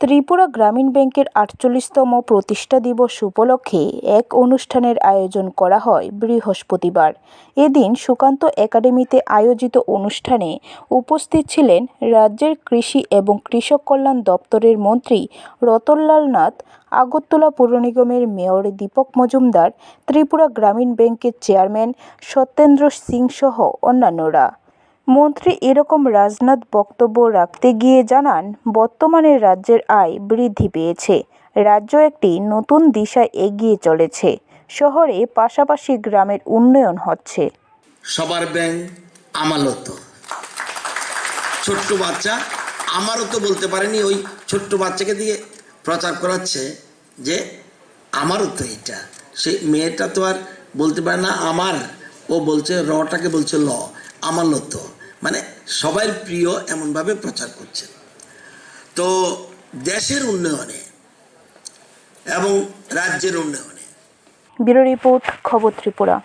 ত্রিপুরা গ্রামীণ ব্যাংকের আটচল্লিশতম প্রতিষ্ঠা দিবস উপলক্ষে এক অনুষ্ঠানের আয়োজন করা হয় বৃহস্পতিবার। এদিন সুকান্ত একাডেমিতে আয়োজিত অনুষ্ঠানে উপস্থিত ছিলেন রাজ্যের কৃষি এবং কৃষক কল্যাণ দপ্তরের মন্ত্রী রতনলাল নাথ, আগরতলা পৌর নিগমের মেয়র দীপক মজুমদার, ত্রিপুরা গ্রামীণ ব্যাংকের চেয়ারম্যান সত্যেন্দ্র সিং সহ অন্যান্যরা। মন্ত্রী এরকম রাজনাথ বক্তব্য রাখতে গিয়ে জানান, বর্তমানে রাজ্যের আয় বৃদ্ধি পেয়েছে। রাজ্য একটি নতুন দিশায় এগিয়ে চলেছে। শহরে পাশাপাশি গ্রামের উন্নয়ন হচ্ছে। সবার ব্যাংক আমারও তো ছোট্ট বাচ্চা আমারও তো বলতে পারেনি, ওই ছোট্ট বাচ্চাকে দিয়ে প্রচার করাচ্ছে যে আমারও তো এটা। সে মেয়েটা তো আর বলতে পারে না আমার। ও বলছে, রটাকে বলছে ল আমারও তো মানে সবার প্রিয় এমনভাবে প্রচার করছেন তো দেশের উন্নয়নে এবং রাজ্যের উন্নয়নে। ব্যুরো রিপোর্ট, খবর ত্রিপুরা।